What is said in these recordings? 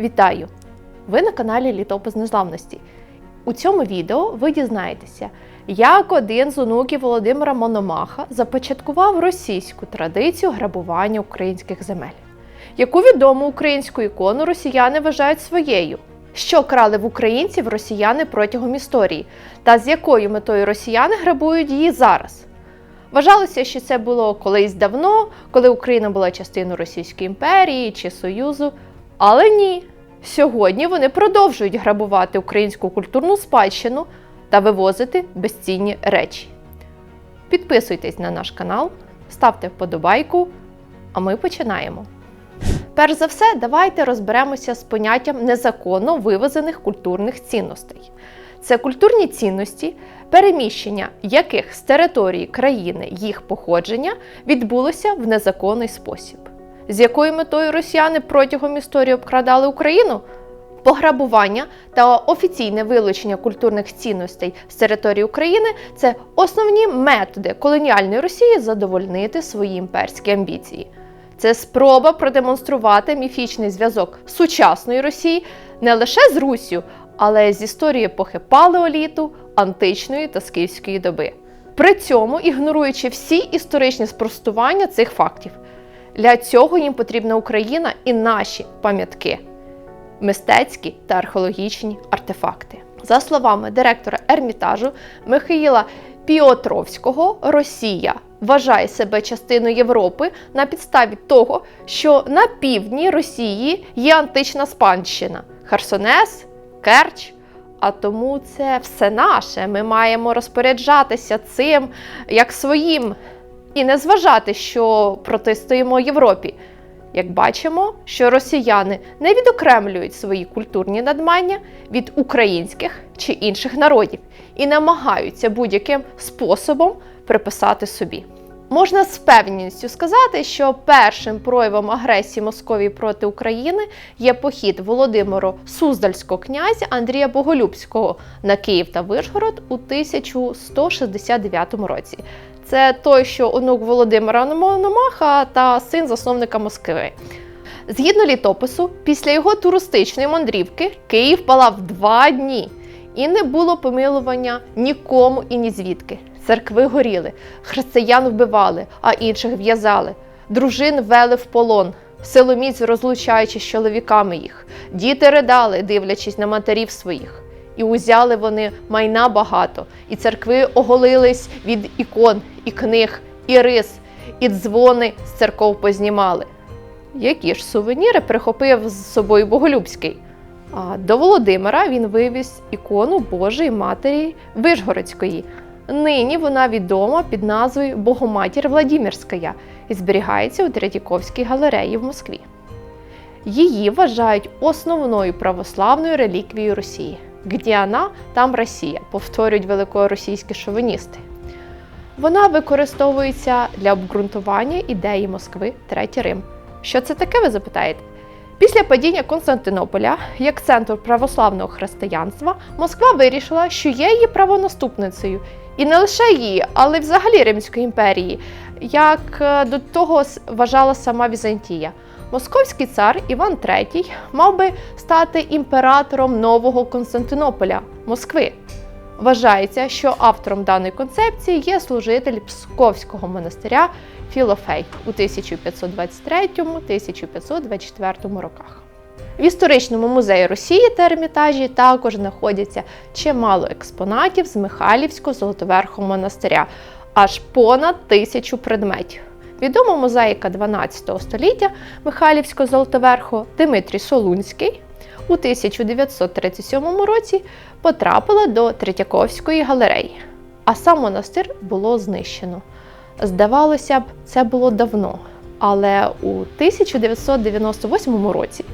Вітаю! Ви на каналі Літопис Незламності. У цьому відео ви дізнаєтеся, як один з онуків Володимира Мономаха започаткував російську традицію грабування українських земель, яку відому українську ікону росіяни вважають своєю, що крали в українців росіяни протягом історії, та з якою метою росіяни грабують її зараз. Вважалося, що це було колись давно, коли Україна була частиною Російської імперії чи Союзу. Але ні. Сьогодні вони продовжують грабувати українську культурну спадщину та вивозити безцінні речі. Підписуйтесь на наш канал, ставте вподобайку, а ми починаємо. Перш за все, давайте розберемося з поняттям незаконно вивезених культурних цінностей. Це культурні цінності, переміщення яких з території країни їх походження відбулося в незаконний спосіб. З якою метою росіяни протягом історії обкрадали Україну? Пограбування та офіційне вилучення культурних цінностей з території України це основні методи колоніальної Росії задовольнити свої імперські амбіції. Це спроба продемонструвати міфічний зв'язок сучасної Росії не лише з Руссю, але й з історії епохи палеоліту, античної та скіфської доби. При цьому ігноруючи всі історичні спростування цих фактів. Для цього їм потрібна Україна і наші пам'ятки, мистецькі та археологічні артефакти. За словами директора Ермітажу Михаїла Піотровського, Росія вважає себе частиною Європи на підставі того, що на півдні Росії є антична спадщина Херсонес, Керч. А тому це все наше. Ми маємо розпоряджатися цим як своїм і не зважати, що протистоїмо Європі. Як бачимо, що росіяни не відокремлюють свої культурні надмання від українських чи інших народів і намагаються будь-яким способом приписати собі. Можна з впевненістю сказати, що першим проявом агресії Московії проти України є похід Володимиру Суздальського князя Андрія Боголюбського на Київ та Вишгород у 1169 році. Це той, що онук Володимира Мономаха та син засновника Москви. Згідно літопису, після його туристичної мандрівки Київ палав два дні, і не було помилування нікому і ні звідки. Церкви горіли, християн вбивали, а інших в'язали. Дружин вели в полон, силоміць розлучаючи з чоловіками їх. Діти ридали, дивлячись на матерів своїх. І узяли вони майна багато, і церкви оголились від ікон, і книг, і рис, і дзвони з церков познімали. Які ж сувеніри прихопив з собою Боголюбський? А до Володимира він вивіз ікону Божої Матері Вишгородської. Нині вона відома під назвою Богоматір Владимирська і зберігається у Третьяковській галереї в Москві. Її вважають основною православною реліквією Росії. Где вона, там Росія, повторюють великоросійські шовіністи. Вона використовується для обґрунтування ідеї Москви Третій Рим. Що це таке, ви запитаєте? Після падіння Константинополя як центр православного християнства Москва вирішила, що є її правонаступницею, і не лише її, але й взагалі Римської імперії, як е, до того вважала сама Візантія. Московський цар Іван III мав би стати імператором нового Константинополя Москви. Вважається, що автором даної концепції є служитель Псковського монастиря Філофей у 1523-1524 роках. В історичному музеї Росії та Ермітажі також знаходяться чимало експонатів з Михайлівського Золотоверхого монастиря, аж понад тисячу предметів. Відома мозаїка 12 століття Михайлівського Золотоверху Дмитрій Солунський у 1937 році потрапила до Третьяковської галереї, а сам монастир було знищено. Здавалося б, це було давно, але у 1998 році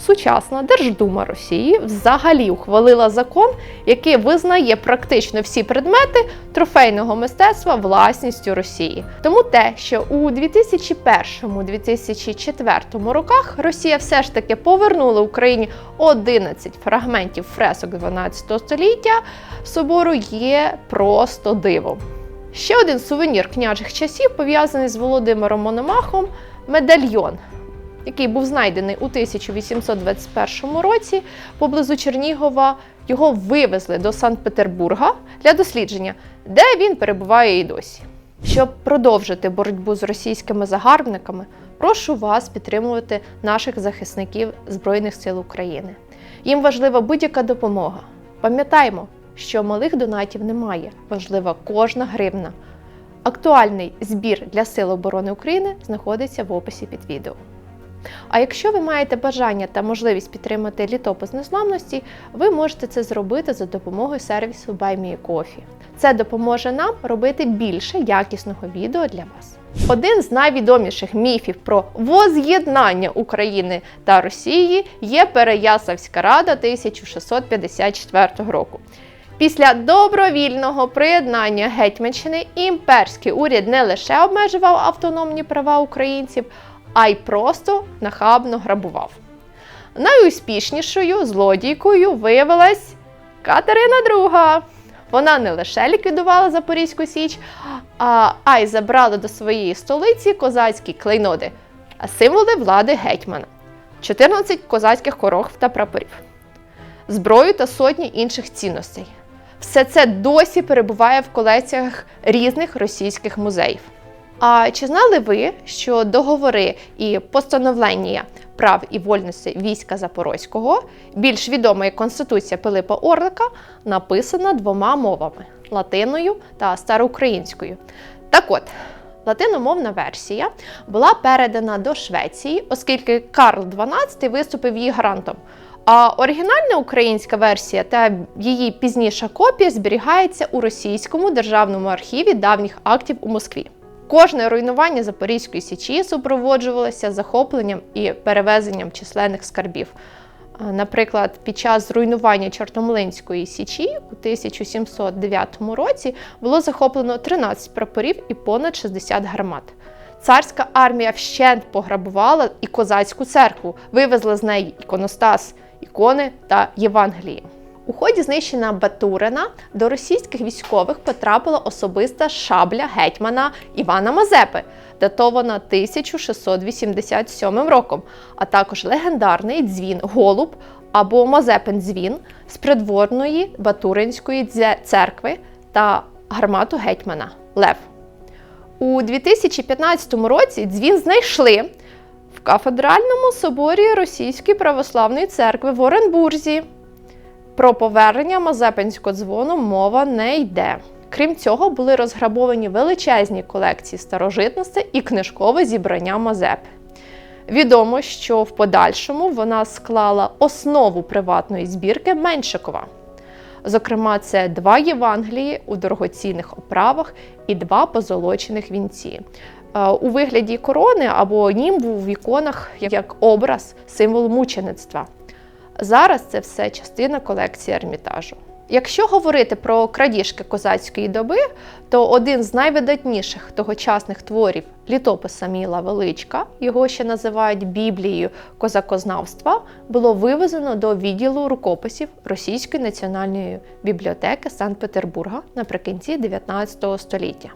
сучасна Держдума Росії взагалі ухвалила закон, який визнає практично всі предмети трофейного мистецтва власністю Росії. Тому те, що у 2001-2004 роках Росія все ж таки повернула Україні 11 фрагментів фресок 12 століття собору, є просто дивом. Ще один сувенір княжих часів пов'язаний з Володимиром Мономахом медальйон який був знайдений у 1821 році поблизу Чернігова. Його вивезли до Санкт-Петербурга для дослідження, де він перебуває і досі. Щоб продовжити боротьбу з російськими загарбниками, прошу вас підтримувати наших захисників Збройних сил України. Їм важлива будь-яка допомога. Пам'ятаймо, що малих донатів немає, важлива кожна гривна. Актуальний збір для Сил оборони України знаходиться в описі під відео. А якщо ви маєте бажання та можливість підтримати літопис незламності, ви можете це зробити за допомогою сервісу BuyMeACoffee. Це допоможе нам робити більше якісного відео для вас. Один з найвідоміших міфів про воз'єднання України та Росії є Переяславська рада 1654 року. Після добровільного приєднання Гетьманщини імперський уряд не лише обмежував автономні права українців, а й просто нахабно грабував. Найуспішнішою злодійкою виявилась Катерина II. Вона не лише ліквідувала Запорізьку Січ, а, а й забрала до своєї столиці козацькі клейноди, символи влади гетьмана, 14 козацьких корог та прапорів, зброю та сотні інших цінностей. Все це досі перебуває в колекціях різних російських музеїв. А чи знали ви, що договори і постановлення прав і вольностей війська Запорозького, більш відома як Конституція Пилипа Орлика, написана двома мовами латиною та староукраїнською? Так от, латиномовна версія була передана до Швеції, оскільки Карл XII виступив її гарантом. А оригінальна українська версія та її пізніша копія зберігається у російському державному архіві давніх актів у Москві. Кожне руйнування Запорізької січі супроводжувалося захопленням і перевезенням численних скарбів. Наприклад, під час зруйнування Чортомлинської січі у 1709 році було захоплено 13 прапорів і понад 60 гармат. Царська армія вщент пограбувала і козацьку церкву, вивезла з неї іконостас, ікони та Євангелії. У ході знищення Батурина до російських військових потрапила особиста шабля гетьмана Івана Мазепи, датована 1687 роком, а також легендарний дзвін Голуб або Мазепин дзвін з придворної Батуринської церкви та гармату гетьмана Лев. У 2015 році дзвін знайшли в кафедральному соборі Російської православної церкви в Оренбурзі. Про повернення Мазепинського дзвону мова не йде. Крім цього, були розграбовані величезні колекції старожитностей і книжкове зібрання Мазепи. Відомо, що в подальшому вона склала основу приватної збірки Меншикова. Зокрема, це два Євангелії у дорогоцінних оправах і два позолочених вінці. Е, У вигляді корони або німбу в іконах як образ, символ мучеництва. Зараз це все частина колекції Ермітажу. Якщо говорити про крадіжки козацької доби, то один з найвидатніших тогочасних творів літописа Міла Величка, його ще називають Біблією козакознавства, було вивезено до відділу рукописів Російської національної бібліотеки Санкт-Петербурга наприкінці 19 століття.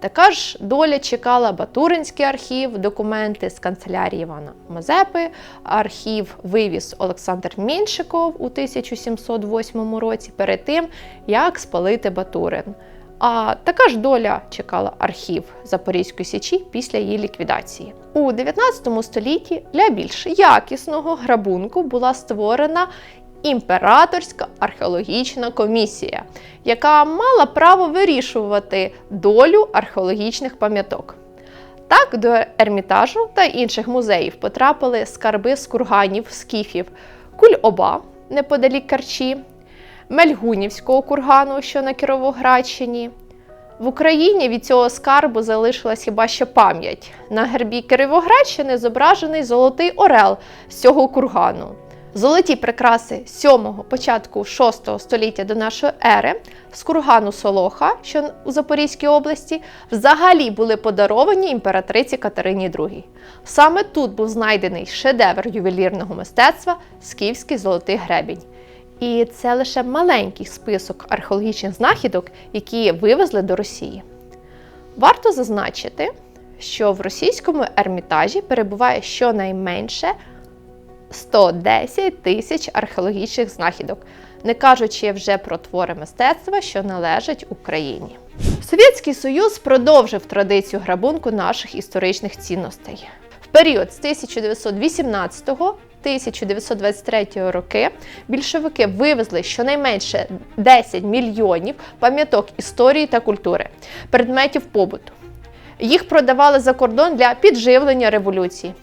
Така ж доля чекала Батуринський архів, документи з канцелярії Івана Мазепи, архів вивіз Олександр Меншиков у 1708 році перед тим, як спалити Батурин. А така ж доля чекала архів Запорізької січі після її ліквідації. У 19 столітті для більш якісного грабунку була створена імператорська археологічна комісія, яка мала право вирішувати долю археологічних пам'яток. Так, до Ермітажу та інших музеїв потрапили скарби з курганів, скіфів, Кульоба неподалік Карчі, Мельгунівського кургану, що на Кіровоградщині. В Україні від цього скарбу залишилась хіба що пам'ять. На гербі Кіровоградщини зображений золотий орел з цього кургану. Золоті прикраси 7-го, початку 6 століття до нашої ери з кургану Солоха, що у Запорізькій області, взагалі були подаровані імператриці Катерині II. Саме тут був знайдений шедевр ювелірного мистецтва Скіфський золотий гребінь. І це лише маленький список археологічних знахідок, які вивезли до Росії. Варто зазначити, що в російському ермітажі перебуває щонайменше 110 тисяч археологічних знахідок, не кажучи вже про твори мистецтва, що належать Україні. Совєтський Союз продовжив традицію грабунку наших історичних цінностей. В період з 1918 1923 роки більшовики вивезли щонайменше 10 мільйонів пам'яток історії та культури, предметів побуту. Їх продавали за кордон для підживлення революції.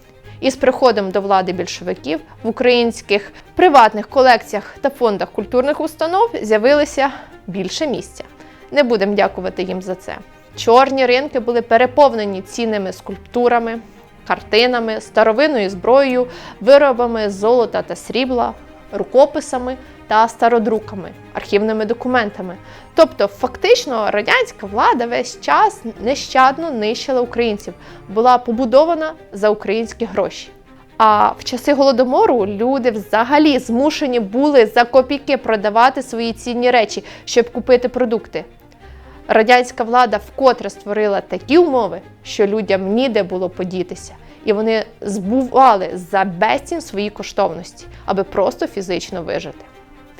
І з приходом до влади більшовиків в українських приватних колекціях та фондах культурних установ з'явилося більше місця. Не будемо дякувати їм за це. Чорні ринки були переповнені цінними скульптурами, картинами, старовинною зброєю, виробами золота та срібла, рукописами та стародруками, архівними документами. Тобто, фактично, радянська влада весь час нещадно нищила українців, була побудована за українські гроші. А в часи голодомору люди взагалі змушені були за копійки продавати свої цінні речі, щоб купити продукти. Радянська влада вкотре створила такі умови, що людям ніде було подітися, і вони збували за безцінь свої коштовності, аби просто фізично вижити.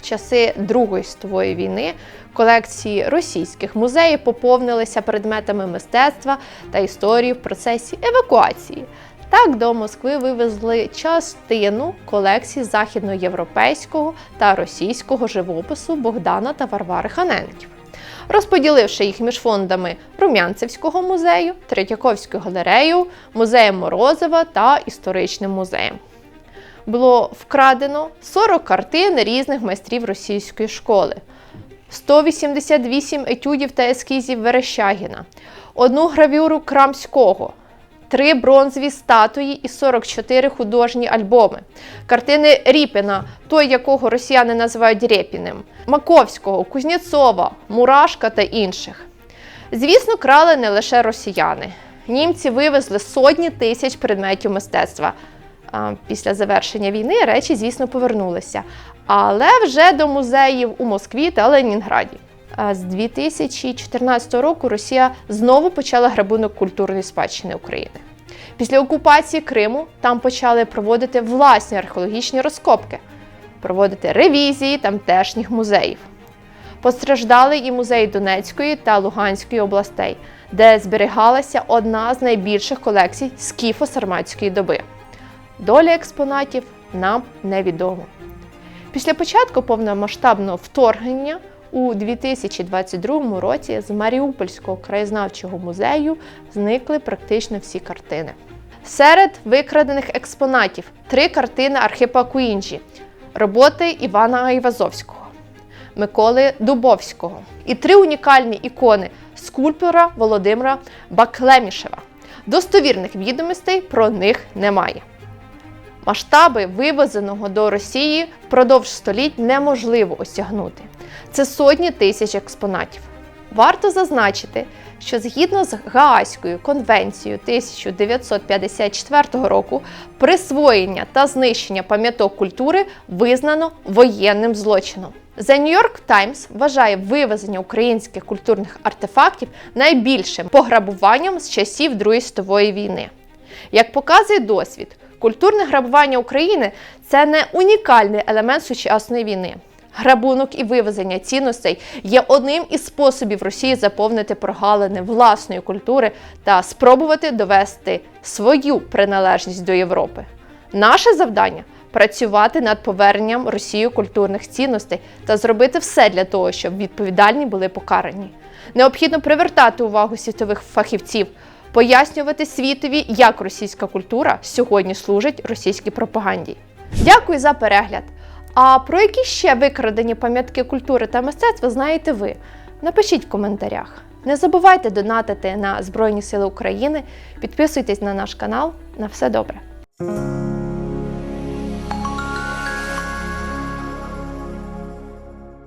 Часи Другої світової війни колекції російських музеїв поповнилися предметами мистецтва та історії в процесі евакуації. Так до Москви вивезли частину колекцій західноєвропейського та російського живопису Богдана та Варвари Ханенків розподіливши їх між фондами Румянцевського музею, Третьяковською галереєю, музеєм Морозова та історичним музеєм. Було вкрадено 40 картин різних майстрів російської школи, 188 етюдів та ескізів Верещагіна, одну гравюру Крамського, три бронзові статуї і 44 художні альбоми, картини Ріпіна, той, якого росіяни називають Рєпіним, Маковського, Кузнєцова, Мурашка та інших. Звісно, крали не лише росіяни. Німці вивезли сотні тисяч предметів мистецтва. Після завершення війни речі, звісно, повернулися, але вже до музеїв у Москві та Ленінграді. З 2014 року Росія знову почала грабунок культурної спадщини України. Після окупації Криму там почали проводити власні археологічні розкопки, проводити ревізії тамтешніх музеїв. Постраждали і музеї Донецької та Луганської областей, де зберігалася одна з найбільших колекцій скіфо-сарматської доби. Доля експонатів нам невідома. Після початку повномасштабного вторгнення у 2022 році з Маріупольського краєзнавчого музею зникли практично всі картини. Серед викрадених експонатів три картини Архипа Куінджі, роботи Івана Айвазовського, Миколи Дубовського і три унікальні ікони скульптора Володимира Баклемішева. Достовірних відомостей про них немає. Масштаби вивезеного до Росії впродовж століть неможливо осягнути. Це сотні тисяч експонатів. Варто зазначити, що згідно з Гаазькою конвенцією 1954 року присвоєння та знищення пам'яток культури визнано воєнним злочином. The New York Times вважає вивезення українських культурних артефактів найбільшим пограбуванням з часів Другої світової війни. Як показує досвід, культурне грабування України це не унікальний елемент сучасної війни. Грабунок і вивезення цінностей є одним із способів Росії заповнити прогалини власної культури та спробувати довести свою приналежність до Європи. Наше завдання працювати над поверненням Росії культурних цінностей та зробити все для того, щоб відповідальні були покарані. Необхідно привертати увагу світових фахівців, пояснювати світові, як російська культура сьогодні служить російській пропаганді. Дякую за перегляд! А про які ще викрадені пам'ятки культури та мистецтва знаєте ви? Напишіть в коментарях. Не забувайте донатити на Збройні Сили України, підписуйтесь на наш канал. На все добре!